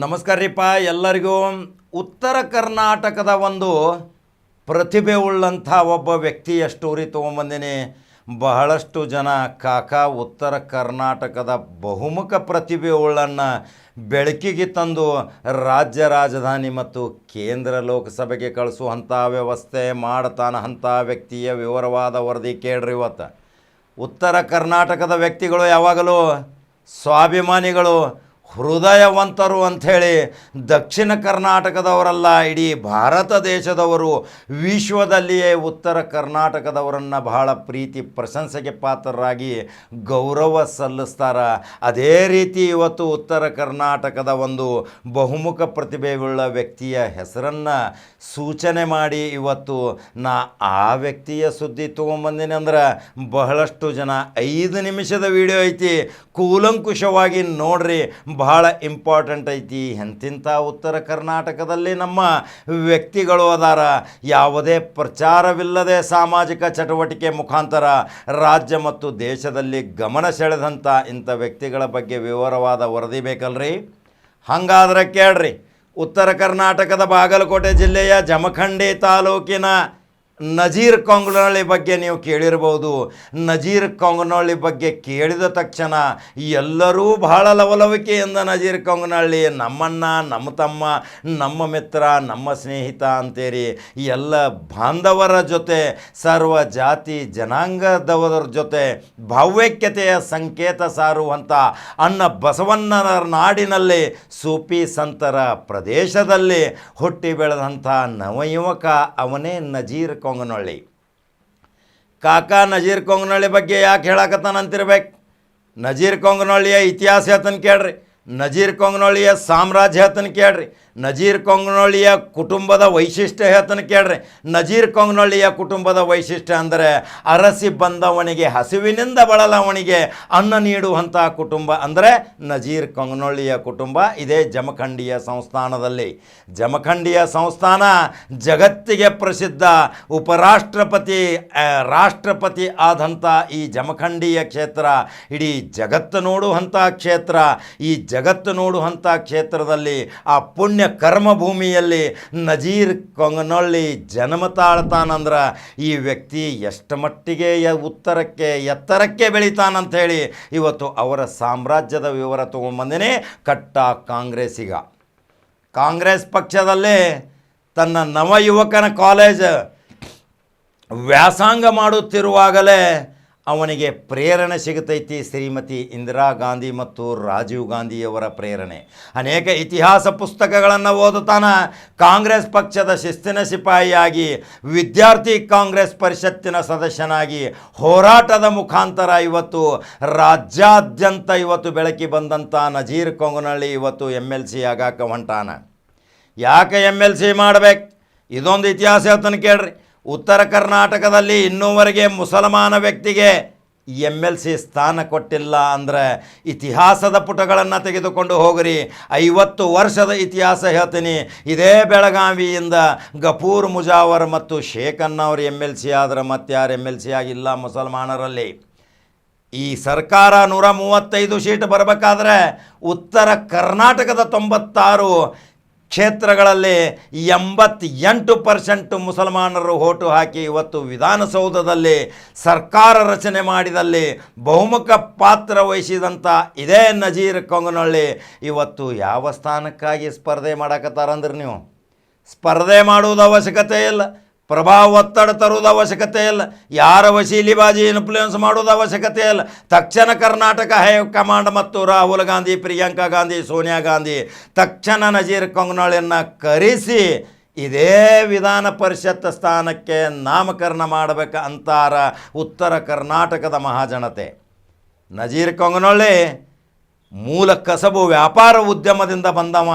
ನಮಸ್ಕಾರ ರೀಪ್ಪ, ಎಲ್ಲರಿಗೂ. ಉತ್ತರ ಕರ್ನಾಟಕದ ಒಂದು ಪ್ರತಿಭೆ ಉಳ್ಳಂಥ ಒಬ್ಬ ವ್ಯಕ್ತಿಯ ಸ್ಟೋರಿ ತೊಗೊಂಬಂದಿನಿ. ಬಹಳಷ್ಟು ಜನ, ಕಾಕಾ, ಉತ್ತರ ಕರ್ನಾಟಕದ ಬಹುಮುಖ ಪ್ರತಿಭೆ ಉಳ್ಳನ್ನು ಬೆಳಕಿಗೆ ತಂದು ರಾಜ್ಯ, ರಾಜಧಾನಿ ಮತ್ತು ಕೇಂದ್ರ ಲೋಕಸಭೆಗೆ ಕಳಿಸುವಂಥ ವ್ಯವಸ್ಥೆ ಮಾಡ್ತಾನ ಅಂಥ ವ್ಯಕ್ತಿಯ ವಿವರವಾದ ವರದಿ ಕೇಳ್ರಿ ಇವತ್ತು. ಉತ್ತರ ಕರ್ನಾಟಕದ ವ್ಯಕ್ತಿಗಳು ಯಾವಾಗಲೂ ಸ್ವಾಭಿಮಾನಿಗಳು ಹೃದಯವಂತರು ಅಂಥೇಳಿ ದಕ್ಷಿಣ ಕರ್ನಾಟಕದವರಲ್ಲ, ಇಡೀ ಭಾರತ ದೇಶದವರು ವಿಶ್ವದಲ್ಲಿಯೇ ಉತ್ತರ ಕರ್ನಾಟಕದವರನ್ನು ಬಹಳ ಪ್ರೀತಿ ಪ್ರಶಂಸೆಗೆ ಪಾತ್ರರಾಗಿ ಗೌರವ ಸಲ್ಲಿಸ್ತಾರ. ಅದೇ ರೀತಿ ಇವತ್ತು ಉತ್ತರ ಕರ್ನಾಟಕದ ಒಂದು ಬಹುಮುಖ ಪ್ರತಿಭೆಯುಳ್ಳ ವ್ಯಕ್ತಿಯ ಹೆಸರನ್ನು ಸೂಚನೆ ಮಾಡಿ ಇವತ್ತು ನಾ ಆ ವ್ಯಕ್ತಿಯ ಸುದ್ದಿ ತೊಗೊಂಬಂದಿನಿ ಅಂದ್ರೆ ಬಹಳಷ್ಟು ಜನ ಐದು ನಿಮಿಷದ ವಿಡಿಯೋ ಐತಿ. ಕೂಲಂಕುಷವಾಗಿ ನೋಡ್ರಿ ಬಹಳ ಇಂಪಾರ್ಟೆಂಟ್ ಐತಿ. ಎಂತಿಂಥ ಉತ್ತರ ಕರ್ನಾಟಕದಲ್ಲಿ ನಮ್ಮ ವ್ಯಕ್ತಿಗಳು ಅದಾರ. ಯಾವುದೇ ಪ್ರಚಾರವಿಲ್ಲದೆ ಸಾಮಾಜಿಕ ಚಟುವಟಿಕೆ ಮುಖಾಂತರ ರಾಜ್ಯ ಮತ್ತು ದೇಶದಲ್ಲಿ ಗಮನ ಸೆಳೆದಂಥ ಇಂಥ ವ್ಯಕ್ತಿಗಳ ಬಗ್ಗೆ ವಿವರವಾದ ವರದಿ ಬೇಕಲ್ರಿ? ಹಂಗಾದ್ರೆ ಕೇಳ್ರಿ. ಉತ್ತರ ಕರ್ನಾಟಕದ ಬಾಗಲಕೋಟೆ ಜಿಲ್ಲೆಯ ಜಮಖಂಡಿ ತಾಲೂಕಿನ ನಜೀರ್ ಕೊಂಗನಹಳ್ಳಿ ಬಗ್ಗೆ ನೀವು ಕೇಳಿರ್ಬೋದು. ನಜೀರ್ ಕೊಂಗನಹಳ್ಳಿ ಬಗ್ಗೆ ಕೇಳಿದ ತಕ್ಷಣ ಎಲ್ಲರೂ ಬಹಳ ಲವಲವಿಕೆಯಿಂದ ನಜೀರ್ ಕೊಂಗನಹಳ್ಳಿ ನಮ್ಮಣ್ಣ, ನಮ್ಮ ತಮ್ಮ, ನಮ್ಮ ಮಿತ್ರ, ನಮ್ಮ ಸ್ನೇಹಿತ ಅಂತೇಳಿ ಎಲ್ಲ ಬಾಂಧವರ ಜೊತೆ, ಸರ್ವ ಜಾತಿ ಜನಾಂಗದವರ ಜೊತೆ ಭಾವೈಕ್ಯತೆಯ ಸಂಕೇತ ಸಾರುವಂಥ ಅನ್ನ ಬಸವಣ್ಣನ ನಾಡಿನಲ್ಲಿ ಸೂಫಿ ಸಂತರ ಪ್ರದೇಶದಲ್ಲಿ ಹುಟ್ಟಿ ಬೆಳೆದಂಥ ನವಯುವಕ ಅವನೇ ನಜೀರ್ ಕೊಂಗನಹಳ್ಳಿ. ಕಾಕ ನಜೀರ್ ಕೊಂಗನಹಳ್ಳಿ ಬಗ್ಗೆ ಯಾಕೆ ಹೇಳಕತ್ತಾನಂತಿರ್ಬೇಕು ನಜೀರ್ ಕೊಂಗನಹಳ್ಳಿಯ ಇತಿಹಾಸ ಹೇಳ್ತಾನೆ ಕೇಳ್ರಿ. ನಜೀರ್ ಕೊಂಗನಹಳ್ಳಿಯ ಸಾಮ್ರಾಜ್ಯ ಹೇಳ್ತಾನೆ ಕೇಳ್ರಿ. ನಜೀರ್ ಕೊಂಗನಹಳ್ಳಿಯ ಕುಟುಂಬದ ವೈಶಿಷ್ಟ್ಯ ಹೇಳ್ತಾನೆ ಕೇಳ್ರಿ. ನಜೀರ್ ಕೊಂಗನಹಳ್ಳಿಯ ಕುಟುಂಬದ ವೈಶಿಷ್ಟ್ಯ ಅಂದರೆ ಅರಸಿ ಬಂದವನಿಗೆ, ಹಸಿವಿನಿಂದ ಬಳಲವನಿಗೆ ಅನ್ನ ನೀಡುವಂಥ ಕುಟುಂಬ ಅಂದರೆ ನಜೀರ್ ಕೊಂಗನಹಳ್ಳಿಯ ಕುಟುಂಬ. ಇದೇ ಜಮಖಂಡಿಯ ಸಂಸ್ಥಾನದಲ್ಲಿ. ಜಮಖಂಡಿಯ ಸಂಸ್ಥಾನ ಜಗತ್ತಿಗೆ ಪ್ರಸಿದ್ಧ ಉಪರಾಷ್ಟ್ರಪತಿ ರಾಷ್ಟ್ರಪತಿ ಆದಂಥ ಈ ಜಮಖಂಡಿಯ ಕ್ಷೇತ್ರ. ಇಡೀ ಜಗತ್ತು ನೋಡುವಂಥ ಕ್ಷೇತ್ರ. ಈ ಜಗತ್ತು ನೋಡುವಂಥ ಕ್ಷೇತ್ರದಲ್ಲಿ ಆ ಪುಣ್ಯ ಕರ್ಮಭೂಮಿಯಲ್ಲಿ ನಜೀರ್ ಕೊಂಗನೊಳ್ಳಿ ಜನ್ಮ ತಾಳ್ತಾನಂದ್ರೆ ಈ ವ್ಯಕ್ತಿ ಎಷ್ಟು ಮಟ್ಟಿಗೆ ಉತ್ತರಕ್ಕೆ, ಎತ್ತರಕ್ಕೆ ಬೆಳಿತಾನಂತ ಹೇಳಿ ಇವತ್ತು ಅವರ ಸಾಮ್ರಾಜ್ಯದ ವಿವರ ತೊಗೊಂಬಂದಿನಿ. ಕಟ್ಟ ಕಾಂಗ್ರೆಸ್ಸಿಗ. ಕಾಂಗ್ರೆಸ್ ಪಕ್ಷದಲ್ಲೇ ತನ್ನ ನವಯುವಕನ ಕಾಲೇಜ್ ವ್ಯಾಸಂಗ ಮಾಡುತ್ತಿರುವಾಗಲೇ ಅವನಿಗೆ ಪ್ರೇರಣೆ ಸಿಗತೈತಿ ಶ್ರೀಮತಿ ಇಂದಿರಾ ಗಾಂಧಿ ಮತ್ತು ರಾಜೀವ್ ಗಾಂಧಿಯವರ ಪ್ರೇರಣೆ. ಅನೇಕ ಇತಿಹಾಸ ಪುಸ್ತಕಗಳನ್ನು ಓದುತ್ತಾನ. ಕಾಂಗ್ರೆಸ್ ಪಕ್ಷದ ಶಿಸ್ತಿನ ಸಿಪಾಯಿಯಾಗಿ, ವಿದ್ಯಾರ್ಥಿ ಕಾಂಗ್ರೆಸ್ ಪರಿಷತ್ತಿನ ಸದಸ್ಯನಾಗಿ ಹೋರಾಟದ ಮುಖಾಂತರ ಇವತ್ತು, ರಾಜ್ಯಾದ್ಯಂತ ಇವತ್ತು ಬೆಳಕಿ ಬಂದಂಥ ನಜೀರ್ ಕೊಂಗನಹಳ್ಳಿ ಇವತ್ತು ಎಂ ಎಲ್ ಸಿ ಆಗಾಕ ಹೊಂಟಾನ. ಯಾಕೆ ಎಂ ಎಲ್ ಸಿ ಮಾಡ್ಬೇಕು? ಇದೊಂದು ಇತಿಹಾಸ ಹೇಳ್ತಾನೆ ಕೇಳ್ರಿ. ಉತ್ತರ ಕರ್ನಾಟಕದಲ್ಲಿ ಇನ್ನೂವರೆಗೆ ಮುಸಲ್ಮಾನ ವ್ಯಕ್ತಿಗೆ ಎಂ ಎಲ್ ಸಿ ಸ್ಥಾನ ಕೊಟ್ಟಿಲ್ಲ ಅಂದರೆ ಇತಿಹಾಸದ ಪುಟಗಳನ್ನು ತೆಗೆದುಕೊಂಡು ಹೋಗ್ರಿ. ಐವತ್ತು ವರ್ಷದ ಇತಿಹಾಸ ಹೇಳ್ತೀನಿ. ಇದೇ ಬೆಳಗಾವಿಯಿಂದ ಗಫೂರ್ ಮುಜಾವರ್ ಮತ್ತು ಶೇಖನ್ ಅವರು ಎಂ ಎಲ್ ಸಿ ಆದ್ರೆ ಮತ್ತಾರು ಎಂ ಎಲ್ ಸಿ ಆಗಿಲ್ಲ ಮುಸಲ್ಮಾನರಲ್ಲಿ. ಈ ಸರ್ಕಾರ ನೂರ ಮೂವತ್ತೈದು ಸೀಟ್ ಬರಬೇಕಾದ್ರೆ ಉತ್ತರ ಕರ್ನಾಟಕದ ತೊಂಬತ್ತಾರು ಕ್ಷೇತ್ರಗಳಲ್ಲಿ ಎಂಬತ್ತೆಂಟು ಪರ್ಸೆಂಟ್ ಮುಸಲ್ಮಾನರು ಓಟು ಹಾಕಿ ಇವತ್ತು ವಿಧಾನಸೌಧದಲ್ಲಿ ಸರ್ಕಾರ ರಚನೆ ಮಾಡಿದಲ್ಲಿ ಬಹುಮುಖ ಪಾತ್ರ ವಹಿಸಿದಂಥ ಇದೇ ನಜೀರ್ ಕೊಂಗನಹಳ್ಳಿ ಇವತ್ತು ಯಾವ ಸ್ಥಾನಕ್ಕಾಗಿ ಸ್ಪರ್ಧೆ ಮಾಡಕತ್ತಾರಂದ್ರೆ ನೀವು? ಸ್ಪರ್ಧೆ ಮಾಡುವುದು ಅವಶ್ಯಕತೆ ಇಲ್ಲ. ಪ್ರಭಾವ ಒತ್ತಡ ತರುವುದು ಅವಶ್ಯಕತೆ ಇಲ್ಲ. ಯಾರ ವಶೀಲಿಬಾಜಿ ಇನ್ಫ್ಲೂಯೆನ್ಸ್ ಮಾಡೋದು ಅವಶ್ಯಕತೆ ಇಲ್ಲ. ತಕ್ಷಣ ಕರ್ನಾಟಕ ಹೈಕಮಾಂಡ್ ಮತ್ತು ರಾಹುಲ್ ಗಾಂಧಿ, ಪ್ರಿಯಾಂಕಾ ಗಾಂಧಿ, ಸೋನಿಯಾ ಗಾಂಧಿ ತಕ್ಷಣ ನಜೀರ್ ಕೊಂಗ್ನಾಳಿಯನ್ನು ಕರೆಸಿ ಇದೇ ವಿಧಾನ ಪರಿಷತ್ ಸ್ಥಾನಕ್ಕೆ ನಾಮಕರಣ ಮಾಡಬೇಕು ಅಂತಾರ ಉತ್ತರ ಕರ್ನಾಟಕದ ಮಹಾಜನತೆ. ನಜೀರ್ ಕೊಂಗನಹಳ್ಳಿ ಮೂಲ ಕಸಬು ವ್ಯಾಪಾರ ಉದ್ಯಮದಿಂದ ಬಂದವ.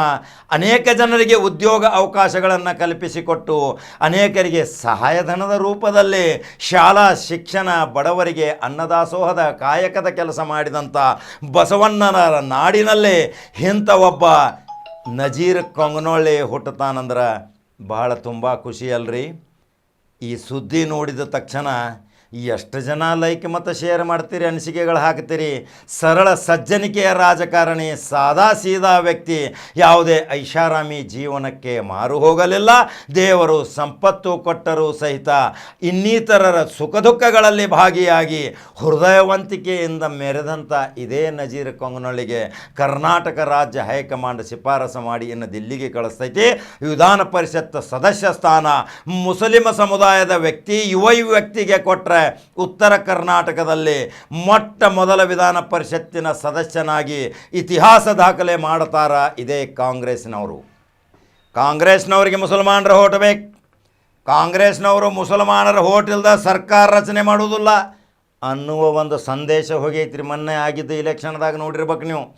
ಅನೇಕ ಜನರಿಗೆ ಉದ್ಯೋಗ ಅವಕಾಶಗಳನ್ನು ಕಲ್ಪಿಸಿಕೊಟ್ಟು ಅನೇಕರಿಗೆ ಸಹಾಯಧನದ ರೂಪದಲ್ಲಿ ಶಾಲಾ ಶಿಕ್ಷಣ ಬಡವರಿಗೆ ಅನ್ನದಾಸೋಹದ ಕಾಯಕದ ಕೆಲಸ ಮಾಡಿದಂಥ ಬಸವಣ್ಣನರ ನಾಡಿನಲ್ಲಿ ಇಂಥ ಒಬ್ಬ ನಜೀರ್ ಕೊಂಗನೊಳ್ಳಿ ಹುಟ್ಟುತ್ತಾನಂದ್ರೆ ಬಹಳ ತುಂಬ ಖುಷಿ ಅಲ್ರಿ. ಈ ಸುದ್ದಿ ನೋಡಿದ ತಕ್ಷಣ ಎಷ್ಟು ಜನ ಲೈಕ್ ಮತ್ತು ಶೇರ್ ಮಾಡ್ತೀರಿ, ಅನಿಸಿಕೆಗಳು ಹಾಕ್ತೀರಿ? ಸರಳ ಸಜ್ಜನಿಕೆಯ ರಾಜಕಾರಣಿ, ಸಾದಾ ಸೀದಾ ವ್ಯಕ್ತಿ, ಯಾವುದೇ ಐಷಾರಾಮಿ ಜೀವನಕ್ಕೆ ಮಾರು ಹೋಗಲಿಲ್ಲ. ದೇವರು ಸಂಪತ್ತು ಕೊಟ್ಟರೂ ಸಹಿತ ಇನ್ನಿತರರ ಸುಖ ದುಃಖಗಳಲ್ಲಿ ಭಾಗಿಯಾಗಿ ಹೃದಯವಂತಿಕೆಯಿಂದ ಮೆರೆದಂಥ ಇದೇ ನಜೀರ್ ಕೊಂಗನೊಳಿಗೆ ಕರ್ನಾಟಕ ರಾಜ್ಯ ಹೈಕಮಾಂಡ್ ಶಿಫಾರಸು ಮಾಡಿ ಇನ್ನು ದಿಲ್ಲಿಗೆ ಕಳಿಸ್ತೈತಿ. ವಿಧಾನ ಪರಿಷತ್ ಸದಸ್ಯ ಸ್ಥಾನ ಮುಸ್ಲಿಮ ಸಮುದಾಯದ ವ್ಯಕ್ತಿ, ಯುವ ವ್ಯಕ್ತಿಗೆ ಕೊಟ್ಟರೆ ಉತ್ತರ ಕರ್ನಾಟಕದಲ್ಲಿ ಮೊಟ್ಟ ಮೊದಲ ವಿಧಾನ ಪರಿಷತ್ತಿನ ಸದಸ್ಯನಾಗಿ ಇತಿಹಾಸ ದಾಖಲೆ ಮಾಡ್ತಾರ ಇದೇ ಕಾಂಗ್ರೆಸ್ನವರು. ಕಾಂಗ್ರೆಸ್ನವರಿಗೆ ಮುಸಲ್ಮಾನರ ಹೋಟ್ ಬೇಕು. ಕಾಂಗ್ರೆಸ್ನವರು ಮುಸಲ್ಮಾನರ ಹೋಟ್ ಇಲ್ದ ಸರ್ಕಾರ ರಚನೆ ಮಾಡುವುದಿಲ್ಲ. ಅನ್ನುವ ಒಂದು ಸಂದೇಶ ಹೋಗೈತ್ರಿ ಮೊನ್ನೆ ಆಗಿದ್ದು ಇಲೆಕ್ಷನ್ದಾಗ ನೋಡಿರ್ಬೇಕು ನೀವು.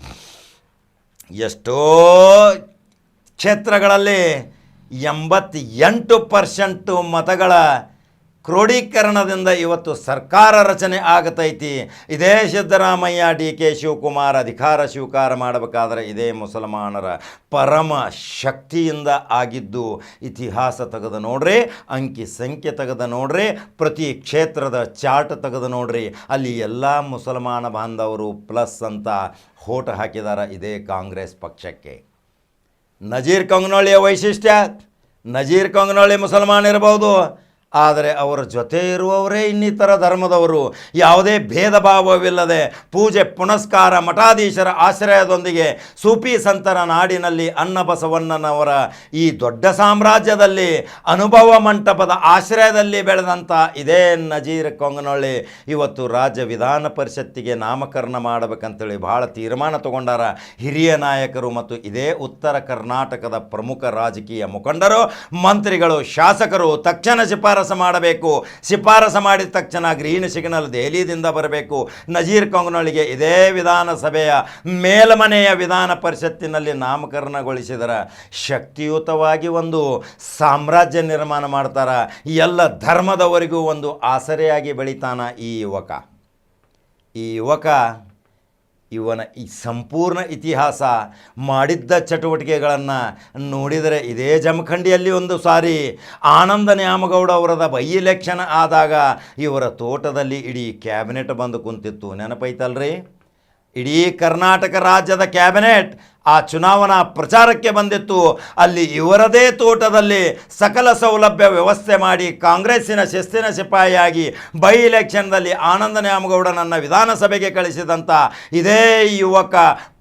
ಎಷ್ಟೋ ಕ್ಷೇತ್ರಗಳಲ್ಲಿ ಎಂಬತ್ತೆಂಟು ಪರ್ಸೆಂಟು ಮತಗಳ ಕ್ರೋಢೀಕರಣದಿಂದ ಇವತ್ತು ಸರ್ಕಾರ ರಚನೆ ಆಗತೈತಿ. ಇದೇ ಸಿದ್ದರಾಮಯ್ಯ, ಡಿ ಕೆ ಶಿವಕುಮಾರ್ ಅಧಿಕಾರ ಸ್ವೀಕಾರ ಮಾಡಬೇಕಾದ್ರೆ ಇದೇ ಮುಸಲ್ಮಾನರ ಪರಮ ಶಕ್ತಿಯಿಂದ ಆಗಿದ್ದು, ಇತಿಹಾಸ ತೆಗೆದು ನೋಡ್ರಿ, ಅಂಕಿ ಸಂಖ್ಯೆ ತೆಗೆದು ನೋಡ್ರಿ, ಪ್ರತಿ ಕ್ಷೇತ್ರದ ಚಾರ್ಟ್ ತೆಗೆದು ನೋಡ್ರಿ. ಅಲ್ಲಿ ಎಲ್ಲ ಮುಸಲ್ಮಾನ ಬಾಂಧವರು ಪ್ಲಸ್ ಅಂತ ಹೋಟ ಹಾಕಿದಾರ ಇದೇ ಕಾಂಗ್ರೆಸ್ ಪಕ್ಷಕ್ಕೆ. ನಜೀರ್ ಕಂಗ್ನೊಳ್ಳಿಯ ವೈಶಿಷ್ಟ್ಯ, ನಜೀರ್ ಕಂಗ್ನೊಳ್ಳಿ ಮುಸಲ್ಮಾನ್ ಇರಬಹುದು ಆದರೆ ಅವರ ಜೊತೆ ಇರುವವರೇ ಇನ್ನಿತರ ಧರ್ಮದವರು. ಯಾವುದೇ ಭೇದ ಭಾವವಿಲ್ಲದೆ ಪೂಜೆ, ಪುನಸ್ಕಾರ, ಮಠಾಧೀಶರ ಆಶ್ರಯದೊಂದಿಗೆ ಸೂಫಿ ಸಂತರ ನಾಡಿನಲ್ಲಿ ಅನ್ನಬಸವಣ್ಣನವರ ಈ ದೊಡ್ಡ ಸಾಮ್ರಾಜ್ಯದಲ್ಲಿ ಅನುಭವ ಮಂಟಪದ ಆಶ್ರಯದಲ್ಲಿ ಬೆಳೆದಂಥ ಇದೇ ನಜೀರ್ ಕೊಂಗನೊಳ್ಳಿ ಇವತ್ತು ರಾಜ್ಯ ವಿಧಾನ ಪರಿಷತ್ತಿಗೆ ನಾಮಕರಣ ಮಾಡಬೇಕಂತೇಳಿ ಭಾಳ ತೀರ್ಮಾನ ತಗೊಂಡಾರ ಹಿರಿಯ ನಾಯಕರು ಮತ್ತು ಇದೇ ಉತ್ತರ ಕರ್ನಾಟಕದ ಪ್ರಮುಖ ರಾಜಕೀಯ ಮುಖಂಡರು, ಮಂತ್ರಿಗಳು, ಶಾಸಕರು, ತಕ್ಷಣ ಶಿಫಾರಸು ಮಾಡಬೇಕು. ಶಿಫಾರಸು ಮಾಡಿದ ತಕ್ಷಣ ಗ್ರೀನ್ ಸಿಗ್ನಲ್ ದೆಹಲಿಯಿಂದ ಬರಬೇಕು. ನಜೀರ್ ಕೊಂಗನೊಳಿಗೆ ಇದೇ ವಿಧಾನಸಭೆಯ ಮೇಲ್ಮನೆಯ ವಿಧಾನ ಪರಿಷತ್ತಿನಲ್ಲಿ ನಾಮಕರಣಗೊಳಿಸಿದರ. ಶಕ್ತಿಯುತವಾಗಿ ಒಂದು ಸಾಮ್ರಾಜ್ಯ ನಿರ್ಮಾಣ ಮಾಡ್ತಾರ. ಎಲ್ಲ ಧರ್ಮದವರಿಗೂ ಒಂದು ಆಸರೆಯಾಗಿ ಬೆಳಿತಾನ ಈ ಯುವಕ. ಈ ಯುವಕ ಇವನ ಈ ಸಂಪೂರ್ಣ ಇತಿಹಾಸ ಮಾಡಿದ್ದ ಚಟುವಟಿಕೆಗಳನ್ನು ನೋಡಿದರೆ ಇದೇ ಜಮಖಂಡಿಯಲ್ಲಿ ಒಂದು ಸಾರಿ ಆನಂದ ನ್ಯಾಮಗೌಡ ಅವರದ ಬೈ ಎಲೆಕ್ಷನ್ ಆದಾಗ ಇವರ ತೋಟದಲ್ಲಿ ಇಡೀ ಕ್ಯಾಬಿನೆಟ್ ಬಂದು ಕುಂತಿತ್ತು. ನೆನಪೈತಲ್ರಿ? ಇಡೀ ಕರ್ನಾಟಕ ರಾಜ್ಯದ ಕ್ಯಾಬಿನೆಟ್ ಆ ಚುನಾವಣಾ ಪ್ರಚಾರಕ್ಕೆ ಬಂದಿತ್ತು. ಅಲ್ಲಿ ಇವರದೇ ತೋಟದಲ್ಲಿ ಸಕಲ ಸೌಲಭ್ಯ ವ್ಯವಸ್ಥೆ ಮಾಡಿ ಕಾಂಗ್ರೆಸ್ಸಿನ ಶಿಸ್ತಿನ ಸಿಪಾಯಿಯಾಗಿ ಬೈ ಇಲೆಕ್ಷನ್ದಲ್ಲಿ ಆನಂದ ನ್ಯಾಮಗೌಡನನ್ನು ವಿಧಾನಸಭೆಗೆ ಕಳಿಸಿದಂಥ ಇದೇ ಯುವಕ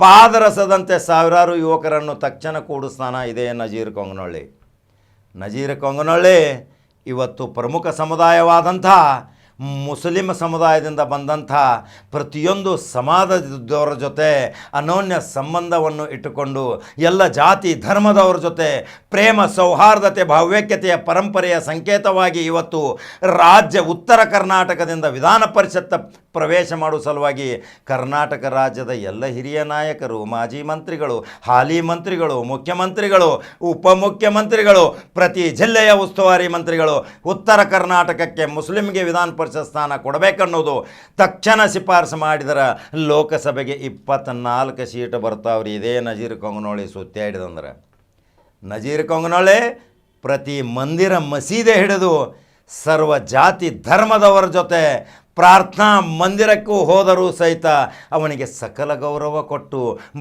ಪಾದರಸದಂತೆ ಸಾವಿರಾರು ಯುವಕರನ್ನು ತಕ್ಷಣ ಕೂಡಿಸ್ತಾನ ಇದೇ ನಜೀರ್ ಕೊಂಗನೊಳ್ಳಿ. ನಜೀರ್ ಕೊಂಗನೊಳ್ಳಿ ಇವತ್ತು ಪ್ರಮುಖ ಸಮುದಾಯವಾದಂಥ ಮುಸ್ಲಿಂ ಸಮುದಾಯದಿಂದ ಬಂದಂಥ ಪ್ರತಿಯೊಂದು ಸಮಾಜದವರ ಜೊತೆ ಅನೋನ್ಯ ಸಂಬಂಧವನ್ನು ಇಟ್ಟುಕೊಂಡು ಎಲ್ಲ ಜಾತಿ ಧರ್ಮದವರ ಜೊತೆ ಪ್ರೇಮ, ಸೌಹಾರ್ದತೆ, ಭಾವ್ಯಕ್ಯತೆಯ ಪರಂಪರೆಯ ಸಂಕೇತವಾಗಿ ಇವತ್ತು ರಾಜ್ಯ ಉತ್ತರ ಕರ್ನಾಟಕದಿಂದ ವಿಧಾನ ಪರಿಷತ್ತ ಪ್ರವೇಶ ಮಾಡುವ ಸಲುವಾಗಿ ಕರ್ನಾಟಕ ರಾಜ್ಯದ ಎಲ್ಲ ಹಿರಿಯ ನಾಯಕರು, ಮಾಜಿ ಮಂತ್ರಿಗಳು, ಹಾಲಿ ಮಂತ್ರಿಗಳು, ಮುಖ್ಯಮಂತ್ರಿಗಳು, ಉಪಮುಖ್ಯಮಂತ್ರಿಗಳು, ಪ್ರತಿ ಜಿಲ್ಲೆಯ ಉಸ್ತುವಾರಿ ಮಂತ್ರಿಗಳು, ಉತ್ತರ ಕರ್ನಾಟಕಕ್ಕೆ ಮುಸ್ಲಿಂಗೆ ವಿಧಾನ ಪರಿಷತ್ ಸ್ಥಾನ ಕೊಡಬೇಕನ್ನೋದು ತಕ್ಷಣ ಶಿಫಾರಸು ಮಾಡಿದರ ಲೋಕಸಭೆಗೆ ಇಪ್ಪತ್ತ್ನಾಲ್ಕು ಸೀಟ್ ಬರ್ತಾವ್ರಿ. ಇದೇ ನಜೀರ್ ಕೊಂಗನೊಳಿ ಸುತ್ತಾಡಿದಂದ್ರೆ ನಜೀರ್ ಕೊಂಗನೊಳೆ ಪ್ರತಿ ಮಂದಿರ ಮಸೀದೆ ಹಿಡಿದು ಸರ್ವ ಜಾತಿ ಧರ್ಮದವರ ಜೊತೆ ಪ್ರಾರ್ಥನಾ ಮಂದಿರಕ್ಕೂ ಹೋದರೂ ಸಹಿತ ಅವನಿಗೆ ಸಕಲ ಗೌರವ ಕೊಟ್ಟು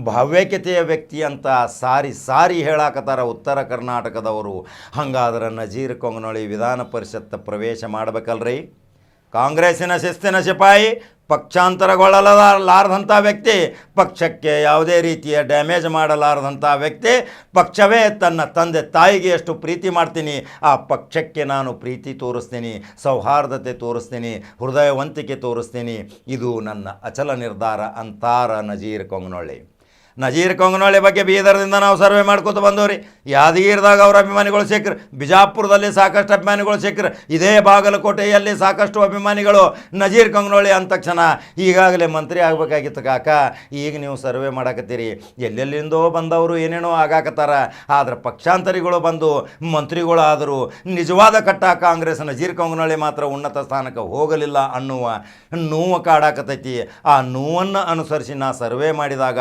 ಭಾವ್ಯಕತೆಯ ವ್ಯಕ್ತಿ ಅಂತ ಸಾರಿ ಸಾರಿ ಹೇಳಾಕತ್ತಾರ ಉತ್ತರ ಕರ್ನಾಟಕದವರು. ಹಂಗಾದ್ರೆ ನಜೀರ್ ಕೊಂಗನೊಳಿ ವಿಧಾನ ಪರಿಷತ್ ಪ್ರವೇಶ ಮಾಡಬೇಕಲ್ರಿ? ಕಾಂಗ್ರೆಸ್ಸಿನ ಶಿಸ್ತಿನ ಸಿಪಾಯಿ ಪಕ್ಷಾಂತರಗೊಳ್ಳಲಾರದಂಥ ವ್ಯಕ್ತಿ, ಪಕ್ಷಕ್ಕೆ ಯಾವುದೇ ರೀತಿಯ ಡ್ಯಾಮೇಜ್ ಮಾಡಲಾರದಂಥ ವ್ಯಕ್ತಿ, ಪಕ್ಷವೇ ತನ್ನ ತಂದೆ ತಾಯಿಗೆ ಎಷ್ಟು ಪ್ರೀತಿ ಮಾಡ್ತೀನಿ, ಆ ಪಕ್ಷಕ್ಕೆ ನಾನು ಪ್ರೀತಿ ತೋರಿಸ್ತೀನಿ, ಸೌಹಾರ್ದತೆ ತೋರಿಸ್ತೀನಿ, ಹೃದಯವಂತಿಕೆ ತೋರಿಸ್ತೀನಿ, ಇದು ನನ್ನ ಅಚಲ ನಿರ್ಧಾರ ಅಂತಾರ ನಜೀರ್ ಕೊಂಗನೊಳ್ಳಿ ನಜೀರ್ ಕೊಂಗನೊಳ್ಳಿ ಬಗ್ಗೆ ಬೀದರ್ದಿಂದ ನಾವು ಸರ್ವೆ ಮಾಡ್ಕೊತ ಬಂದವ್ರಿ. ಯಾದಗಿರಿದಾಗ ಅವ್ರ ಅಭಿಮಾನಿಗಳು ಸಿಕ್ಕರು, ಬಿಜಾಪುರದಲ್ಲಿ ಸಾಕಷ್ಟು ಅಭಿಮಾನಿಗಳು ಸಿಕ್ಕರು, ಇದೇ ಬಾಗಲಕೋಟೆಯಲ್ಲಿ ಸಾಕಷ್ಟು ಅಭಿಮಾನಿಗಳು ನಜೀರ್ ಕಂಗನೊಳ್ಳಿ ಅಂದ ತಕ್ಷಣ ಈಗಾಗಲೇ ಮಂತ್ರಿ ಆಗಬೇಕಾಗಿತ್ತು ಕಾಕ. ಈಗ ನೀವು ಸರ್ವೆ ಮಾಡಕತ್ತೀರಿ. ಎಲ್ಲೆಲ್ಲಿಂದೋ ಬಂದವರು ಏನೇನೋ ಆಗಾಕತ್ತಾರ. ಆದ್ರೆ ಪಕ್ಷಾಂತರಿಗಳು ಬಂದು ಮಂತ್ರಿಗಳು ಆದರೂ ನಿಜವಾದ ಕಟ್ಟ ಕಾಂಗ್ರೆಸ್ ನಜೀರ್ ಕಂಗನೊಳ್ಳಿ ಮಾತ್ರ ಉನ್ನತ ಸ್ಥಾನಕ್ಕೆ ಹೋಗಲಿಲ್ಲ ಅನ್ನುವ ನೋವು ಕಾಡಾಕತೈತಿ ಆ ನೋವನ್ನು ಅನುಸರಿಸಿ ನಾ ಸರ್ವೆ ಮಾಡಿದಾಗ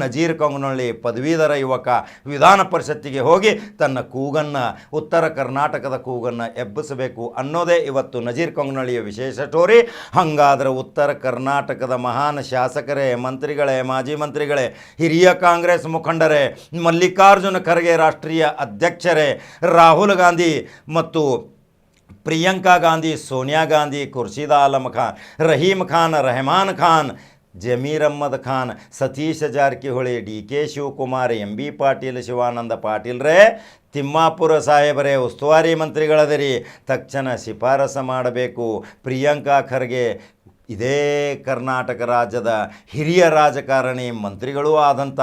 ನಜೀರ್ ಕಂಗನೊಳ್ಳಿ ಪದವೀಧರ ಯುವಕ ವಿಧಾನ ಪರಿಷತ್ತಿಗೆ ಹೋಗಿ ತನ್ನ ಕೂಗನ್ನು, ಉತ್ತರ ಕರ್ನಾಟಕದ ಕೂಗನ್ನು ಎಬ್ಬಿಸಬೇಕು ಅನ್ನೋದೇ ಇವತ್ತು ನಜೀರ್ ಕೊಂಗನಹಳ್ಳಿಯ ವಿಶೇಷ ಸ್ಟೋರಿ. ಹಾಗಾದ್ರೆ ಉತ್ತರ ಕರ್ನಾಟಕದ ಮಹಾನ್ ಶಾಸಕರೇ, ಮಂತ್ರಿಗಳೇ, ಮಾಜಿ ಮಂತ್ರಿಗಳೇ, ಹಿರಿಯ ಕಾಂಗ್ರೆಸ್ ಮುಖಂಡರೇ, ಮಲ್ಲಿಕಾರ್ಜುನ ಖರ್ಗೆ ರಾಷ್ಟ್ರೀಯ ಅಧ್ಯಕ್ಷರೇ, ರಾಹುಲ್ ಗಾಂಧಿ ಮತ್ತು Priyanka Gandhi, Sonia Gandhi, Khurshid Alam Khan Rahim Khan, Rehman Khan Zameer Ahmed Khan, Satish Jarkiholi, D K Shivakumar, M B Patil, Shivananda ಪಾಟೀಲ್ರೇ Timmapur ಸಾಹೇಬರೇ, ಉಸ್ತುವಾರಿ ಮಂತ್ರಿಗಳದರಿ. ತಕ್ಷಣ ಶಿಫಾರಸು ಮಾಡಬೇಕು. ಪ್ರಿಯಾಂಕಾ ಖರ್ಗೆ ಇದೇ ಕರ್ನಾಟಕ ರಾಜ್ಯದ ಹಿರಿಯ ರಾಜಕಾರಣಿ ಮಂತ್ರಿಗಳೂ ಆದಂಥ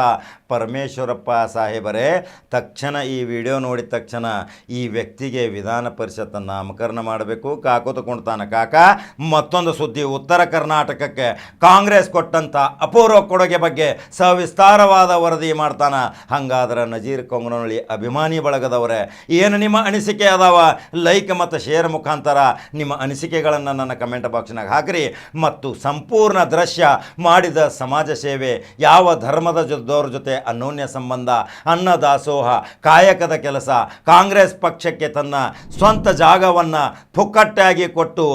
ಪರಮೇಶ್ವರಪ್ಪ ಸಾಹೇಬರೇ, ತಕ್ಷಣ ಈ ವಿಡಿಯೋ ನೋಡಿದ ತಕ್ಷಣ ಈ ವ್ಯಕ್ತಿಗೆ ವಿಧಾನ ಪರಿಷತ್ ನಾಮಕರಣ ಮಾಡಬೇಕು. ಕಾಕು ಕಾಕ. ಮತ್ತೊಂದು ಸುದ್ದಿ, ಉತ್ತರ ಕರ್ನಾಟಕಕ್ಕೆ ಕಾಂಗ್ರೆಸ್ ಕೊಟ್ಟಂಥ ಅಪೂರ್ವ ಕೊಡುಗೆ ಬಗ್ಗೆ ಸವಿಸ್ತಾರವಾದ ವರದಿ ಮಾಡ್ತಾನೆ. ಹಂಗಾದ್ರೆ ನಜೀರ್ ಕೊಂಗನೊಳ್ಳಿ ಅಭಿಮಾನಿ ಬಳಗದವರೇ, ಏನು ನಿಮ್ಮ ಅನಿಸಿಕೆ ಅದಾವ? ಲೈಕ್ ಮತ್ತು ಶೇರ್ ಮುಖಾಂತರ ನಿಮ್ಮ ಅನಿಸಿಕೆಗಳನ್ನು ನನ್ನ ಕಮೆಂಟ್ ಬಾಕ್ಸ್ನಾಗ ಹಾಕಿರಿ. ಮತ್ತು ಸಂಪೂರ್ಣ ದೃಶ್ಯ ಮಾಡಿದ ಸಮಾಜ ಸೇವೆ. ಯಾವ ಧರ್ಮದ ಜೊತೆದವ್ರ ಜೊತೆ ಅನ್ಯೋನ್ಯ ಸಂಬಂಧ ಅನ್ನದಾಸೋಹ ಕಾಯಕದ ಕೆಲಸ, ಕಾಂಗ್ರೆಸ್ ಪಕ್ಷಕ್ಕೆ ತನ್ನ ಸ್ವಂತ ಜಾಗವನ್ನು ಪುಕ್ಕಟ್ಟಾಗಿ ಕೊಟ್ಟು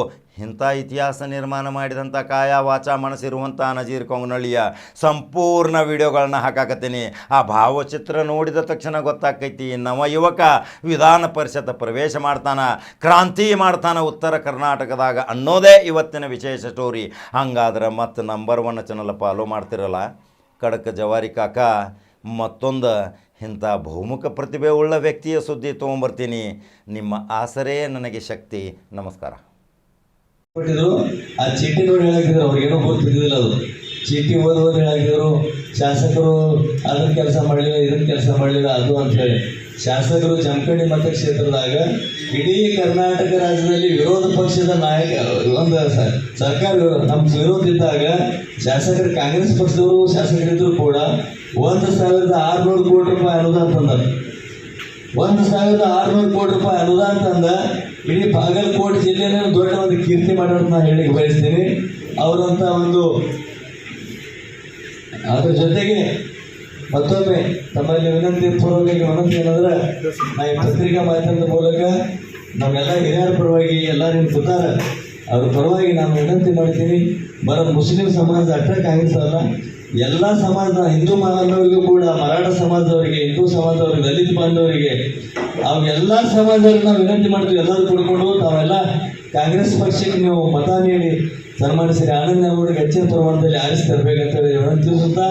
ಇಂಥ ಇತಿಹಾಸ ನಿರ್ಮಾಣ ಮಾಡಿದಂಥ ಕಾಯ ವಾಚ ಮನಸ್ಸಿರುವಂಥ ನಜೀರ್ ಕೊಂಗ್ನಳ್ಳಿಯ ಸಂಪೂರ್ಣ ವಿಡಿಯೋಗಳನ್ನ ಹಾಕಾಕತ್ತೀನಿ. ಆ ಭಾವಚಿತ್ರ ನೋಡಿದ ತಕ್ಷಣ ಗೊತ್ತಾಕೈತಿ ನವ ಯುವಕ ವಿಧಾನ ಪರಿಷತ್ ಪ್ರವೇಶ ಮಾಡ್ತಾನ, ಕ್ರಾಂತಿ ಮಾಡ್ತಾನ ಉತ್ತರ ಕರ್ನಾಟಕದಾಗ ಅನ್ನೋದೇ ಇವತ್ತಿನ ವಿಶೇಷ ಸ್ಟೋರಿ ಹಂಗಾದ್ರೆ ಮತ್ತು ನಂಬರ್ ಒನ್ ಚಾನಲ್ ಫಾಲೋ ಮಾಡ್ತಿರಲ್ಲ? ಕಡಕ ಜವಾರಿ ಕಾಕ, ಮತ್ತೊಂದು ಇಂಥ ಬಹುಮುಖ ಪ್ರತಿಭೆ ಉಳ್ಳ ವ್ಯಕ್ತಿಯ ಸುದ್ದಿ ತೊಗೊಂಬರ್ತೀನಿ. ನಿಮ್ಮ ಆಸರೇ ನನಗೆ ಶಕ್ತಿ. ನಮಸ್ಕಾರ. ಕೊಟ್ಟಿದ್ರು ಆ ಚೀಟಿ ನೋಡಿ ಹೇಳಾಕಿದ್ರು ಅವ್ರಿಗೇನೋ ಗೊತ್ತಿದ್ದಿಲ್ಲ ಅದು. ಚೀಟಿ ಓದಿ ಓದಿ ಹೇಳಾಕಿದ್ರು, ಶಾಸಕರು ಅದನ್ನ ಕೆಲಸ ಮಾಡಲಿಲ್ಲ, ಇದನ್ನ ಕೆಲಸ ಮಾಡಲಿಲ್ಲ, ಅದು ಅಂತ ಹೇಳಿ. ಶಾಸಕರು ಜಮಖಂಡಿ ಮತಕ್ಷೇತ್ರದಾಗ ಇಡೀ ಕರ್ನಾಟಕ ರಾಜ್ಯದಲ್ಲಿ ವಿರೋಧ ಪಕ್ಷದ ನಾಯಕ, ಒಂದು ಸರ್ಕಾರ ನಮ್ಮ ವಿರೋಧ ಇದ್ದಾಗ ಶಾಸಕರು ಕಾಂಗ್ರೆಸ್ ಪಕ್ಷದವರು, ಶಾಸಕರಿದ್ರು ಕೂಡ ಒಂದು ಸಾವಿರದ ಆರುನೂರು ಕೋಟಿ ರೂಪಾಯಿ ಅನುದಾನ ತಂದರು. ಒಂದು ಸಾವಿರದ ಆರುನೂರು ಕೋಟಿ ರೂಪಾಯಿ ಅನುದಾನ ತಂದ ಇಡೀ ಬಾಗಲಕೋಟೆ ಜಿಲ್ಲೆನೇ ದೊಡ್ಡ ಒಂದು ಕೀರ್ತಿ ಮಾಡೋದು ನಾನು ಬಯಸ್ತೀನಿ. ಅವರಂತ ಒಂದು ಅದ್ರ ಜೊತೆಗೆ ಮತ್ತೊಮ್ಮೆ ತಮ್ಮಲ್ಲಿ ವಿನಂತಿ ಪೂರ್ವಕವಾಗಿ ವಿನಂತಿ ಏನಂದ್ರೆ, ನಾ ಈ ಪತ್ರಿಕಾ ಮಾಧ್ಯಮದ ಮೂಲಕ ನಮ್ಮೆಲ್ಲ ಹಿರಿಯರ ಪರವಾಗಿ ಎಲ್ಲ ನಿಮ್ಮ ಸುತ್ತಾರ ಅವ್ರ ಪರವಾಗಿ ನಾನು ವಿನಂತಿ ಮಾಡ್ತೀನಿ, ಬರೋ ಮುಸ್ಲಿಂ ಸಮಾಜ ಅಟ್ಟ ಕಾಂಗ್ರೆಸ್ ಎಲ್ಲ ಸಮಾಜದ ಹಿಂದೂ ಬಾಂಧವರಿಗೂ ಕೂಡ, ಮರಾಠ ಸಮಾಜದವರಿಗೆ, ಹಿಂದೂ ಸಮಾಜದವರಿಗೆ, ದಲಿತ ಬಾಂಧವರಿಗೆ ಅವೆಲ್ಲ ಸಮಾಜದವ್ರಿಗೆ ನಾವು ವಿನಂತಿ ಮಾಡ್ತೀವಿ, ಎಲ್ಲರೂ ಕುಡ್ಕೊಂಡು, ತಾವೆಲ್ಲ ಕಾಂಗ್ರೆಸ್ ಪಕ್ಷಕ್ಕೆ ನೀವು ಮತ ನೀಡಿ, ಸನ್ಮಾನಿಸಿರಿ. ಆನಂದ ಅವರಿಗೆ ಹೆಚ್ಚಿನ ಪ್ರಮಾಣದಲ್ಲಿ ಆರಿಸಿ ತರಬೇಕಂತ ಹೇಳಿ ವಿನಂತಿಸುತ್ತಾ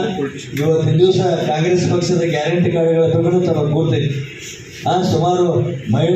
ಇವತ್ತಿನ ದಿವಸ ಕಾಂಗ್ರೆಸ್ ಪಕ್ಷದ ಗ್ಯಾರಂಟಿ ಕಾರ್ಡ್ಗಳ ತಗೊಂಡು ತಮಗೆ ಕೂರ್ತೈತಿ ಆ, ಸುಮಾರು ಮಹಿಳೆ